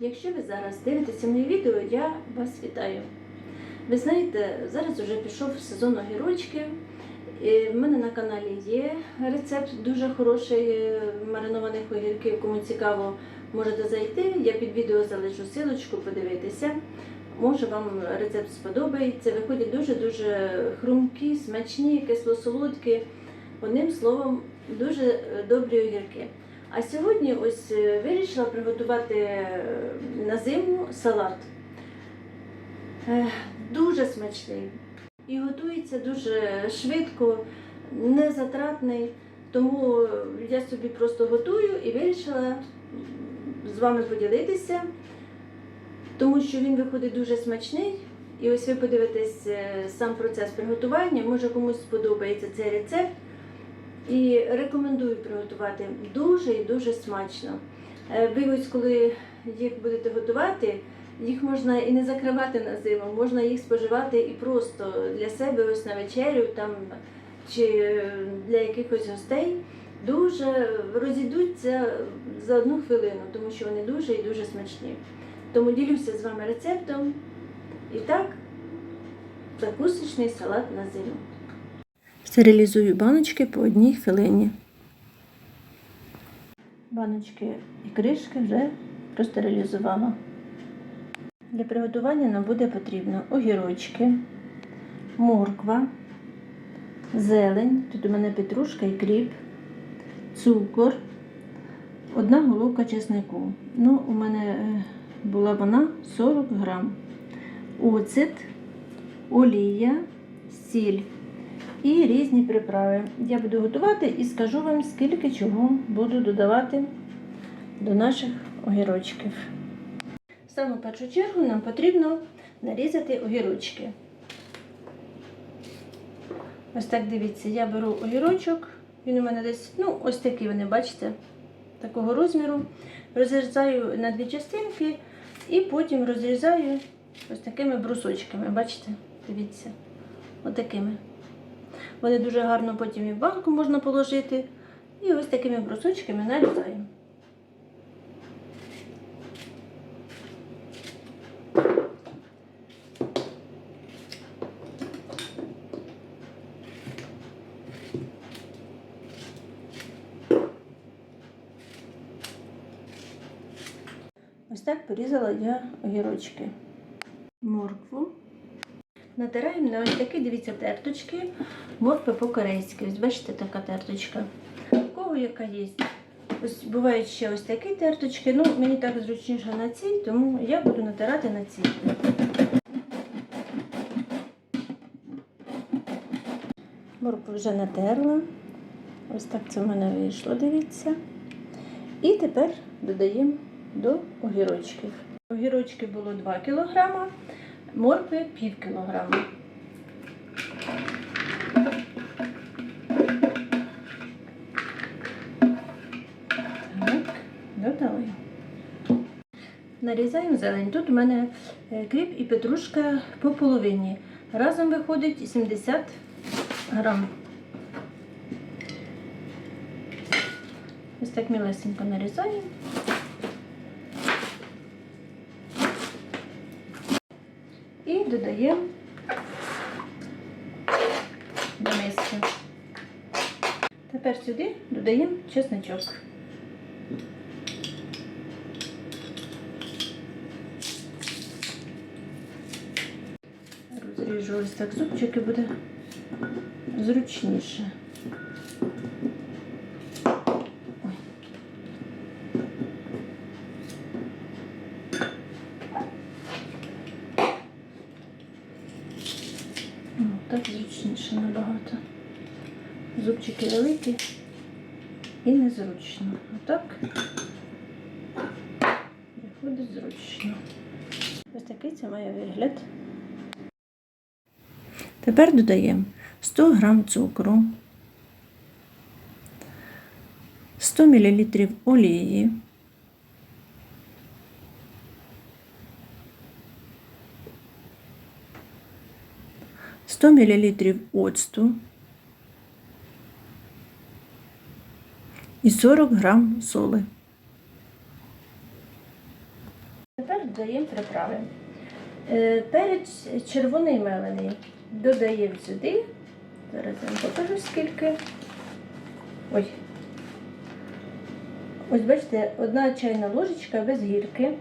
Якщо ви зараз дивитеся моє відео, я вас вітаю. Ви знаєте, зараз вже пішов сезон огірочків. І в мене на каналі є рецепт дуже хороший е, маринованих огірків. Кому цікаво, можете зайти. Я під відео залишу силочку, подивитися. Може вам рецепт сподобається. Виходять дуже-дуже хрумкі, смачні, кисло-солодкі. Одним словом, дуже е, добрі огірки. А сьогодні ось е, вирішила приготувати е, на зиму салат. Е, Дуже смачний і готується дуже швидко, незатратний. Тому я собі просто готую і вирішила з вами поділитися, тому що він виходить дуже смачний. І ось ви подивитесь сам процес приготування. Може комусь сподобається цей рецепт. І рекомендую приготувати дуже і дуже смачно. Е, Ви ось коли їх будете готувати, їх можна і не закривати на зиму, можна їх споживати і просто для себе ось на вечерю там, чи для якихось гостей. Дуже розійдуться за одну хвилину, тому що вони дуже і дуже смачні. Тому ділюся з вами рецептом. І так, закусочний салат на зиму. Стерилізую баночки по одній хвилині. Баночки і кришки вже простерилізувала. Для приготування нам буде потрібно огірочки, морква, зелень, тут у мене петрушка і кріп, цукор, одна головка чеснику. Ну, у мене е, була вона 40 грам, оцет, олія, сіль і різні приправи. Я буду готувати і скажу вам, скільки чого буду додавати до наших огірочків. В саму першу чергу нам потрібно нарізати огірочки. Ось так дивіться, я беру огірочок, він у мене десь, ну, ось такі вони, бачите, такого розміру. Розрізаю на дві частинки і потім розрізаю ось такими брусочками. Бачите? Дивіться, отакими. Вони дуже гарно потім і в банку можна положити. І ось такими брусочками нарізаємо. Ось так порізала я огірочки. Моркву. Натираємо на ось такі, дивіться, терточки, моркви по-корейськи. Ось бачите, така терточка. У кого яка є? Ось бувають ще ось такі терточки. Ну, мені так зручніше на цій, тому я буду натирати на цій. Моркву вже натерла. Ось так це в мене вийшло, дивіться. І тепер додаємо до огірочків. Огірочки було 2 кг, моркви пів кілограма. Так, додали. Нарізаємо зелень. Тут у мене е, кріп і петрушка по половині. Разом виходить 70 грам. Ось так мілесенько нарізаємо. І додаємо до миски. Тепер сюди додаємо чесничок. Розріжу ось так зубчики буде зручніше. Ой. О, так зручніше набагато. Зубчики великі і незручно. А так виходить зручно. Ось такий це має вигляд. Тепер додаємо 100 г цукру, 100 мл олії, Сто мл оцту і 40 грам соли. Тепер додаємо приправи. Е, Перець червоний мелений додаємо сюди. Зараз я вам покажу скільки. Ой. Ось бачите, одна чайна ложечка без гірки.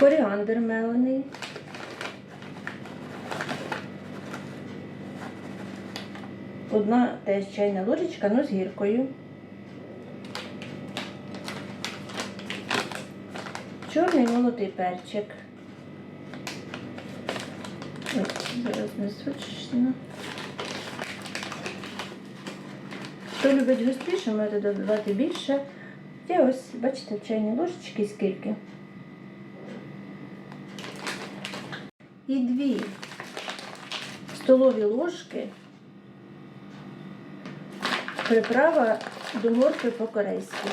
Коріандр мелений. Одна теж чайна ложечка, ну з гіркою. Чорний молотий перчик. Ось, зараз не зручно. Хто любить густіше, можете додавати більше. Я ось, бачите, чайні ложечки скільки. І дві столові ложки приправа до моркви по-корейськи.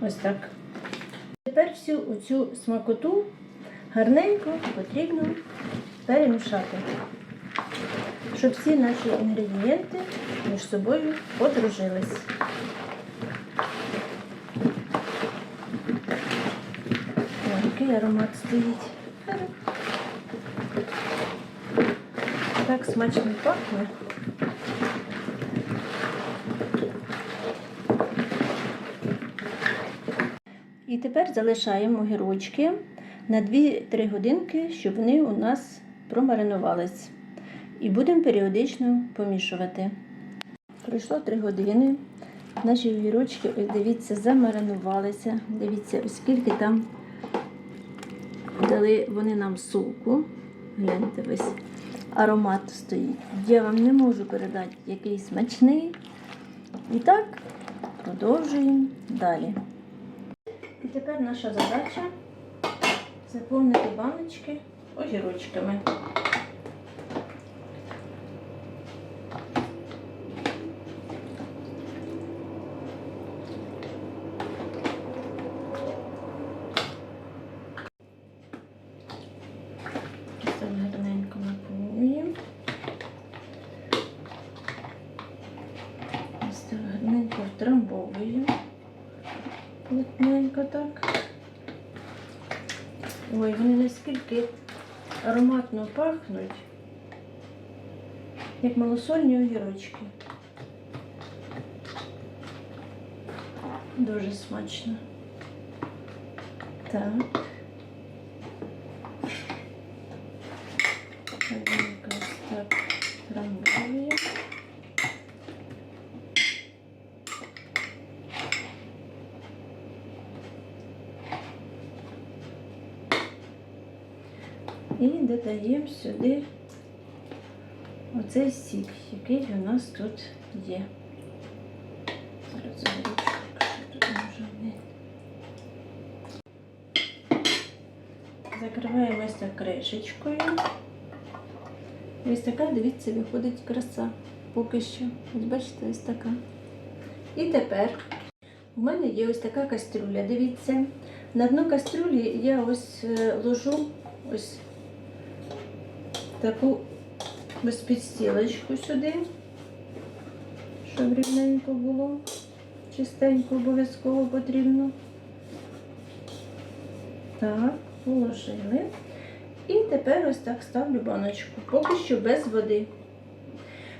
Ось так. Тепер всю цю смакоту гарненько потрібно перемішати, щоб всі наші інгредієнти між собою подружились. Ой, який аромат стоїть. Так смачно пахне. І тепер залишаємо огірочки на 2-3 годинки, щоб вони у нас промаринувались. І будемо періодично помішувати. Пройшло 3 години. Наші огірочки, ось дивіться, замаринувалися. Дивіться, оскільки там дали вони нам соку. Гляньте ось аромат стоїть. Я вам не можу передати, який смачний. І так, продовжуємо далі. І тепер наша задача заповнити баночки огірочками. Ось так гарненько наповнюємо. Ось так гарненько втрамбовуємо. Плотненько так. Ой, вони наскільки ароматно пахнуть, як малосольні огірочки. Дуже смачно. Так. Гарненько ось так трамбуємо. І додаємо сюди оцей сік, який у нас тут є. Зараз тут може не. Закриваємо ось так кришечкою. Ось така, дивіться, виходить краса. Поки що. Ось бачите, ось така. І тепер у мене є ось така кастрюля. Дивіться. На дно кастрюлі я ось е, ложу ось таку ось підстілочку сюди, щоб рівненько було. Чистенько обов'язково потрібно. Так, положили. І тепер ось так ставлю баночку, поки що без води.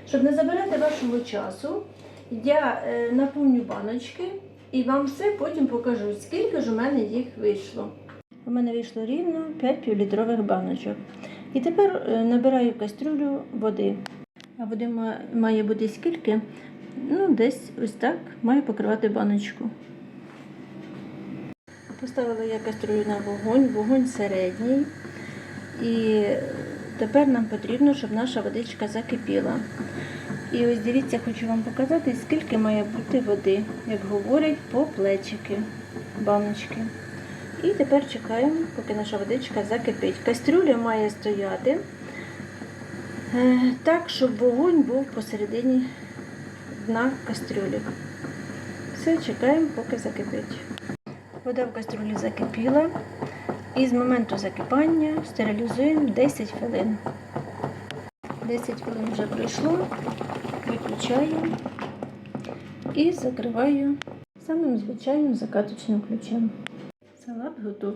Щоб не забирати вашого часу, я е, наповню баночки і вам все потім покажу, скільки ж у мене їх вийшло. У мене вийшло рівно 5 півлітрових баночок. І тепер е, набираю в кастрюлю води. А води має бути скільки? Ну, десь ось так маю покривати баночку. Поставила я кастрюлю на вогонь, вогонь середній. І тепер нам потрібно, щоб наша водичка закипіла. І ось дивіться, хочу вам показати, скільки має бути води, як говорять, по плечики баночки. І тепер чекаємо, поки наша водичка закипить. Кастрюля має стояти е, так, щоб вогонь був посередині дна кастрюлі. Все, чекаємо, поки закипить. Вода в кастрюлі закипіла. І з моменту закипання стерилізуємо 10 хвилин. 10 хвилин вже пройшло. Виключаємо. і закриваю самим звичайним закаточним ключем. Салат готов.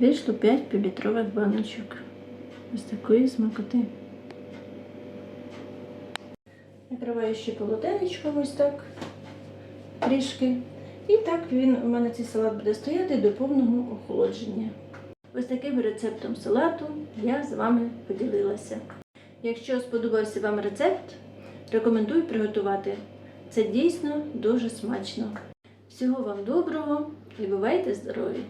Вийшло 5 півлітрових баночок. Ось такої смакоти. Накриваю ще полотенечком ось так трішки. І так він у мене цей салат буде стояти до повного охолодження. Ось таким рецептом салату я з вами поділилася. Якщо сподобався вам рецепт, рекомендую приготувати. Це дійсно дуже смачно. Всього вам доброго і бувайте здорові!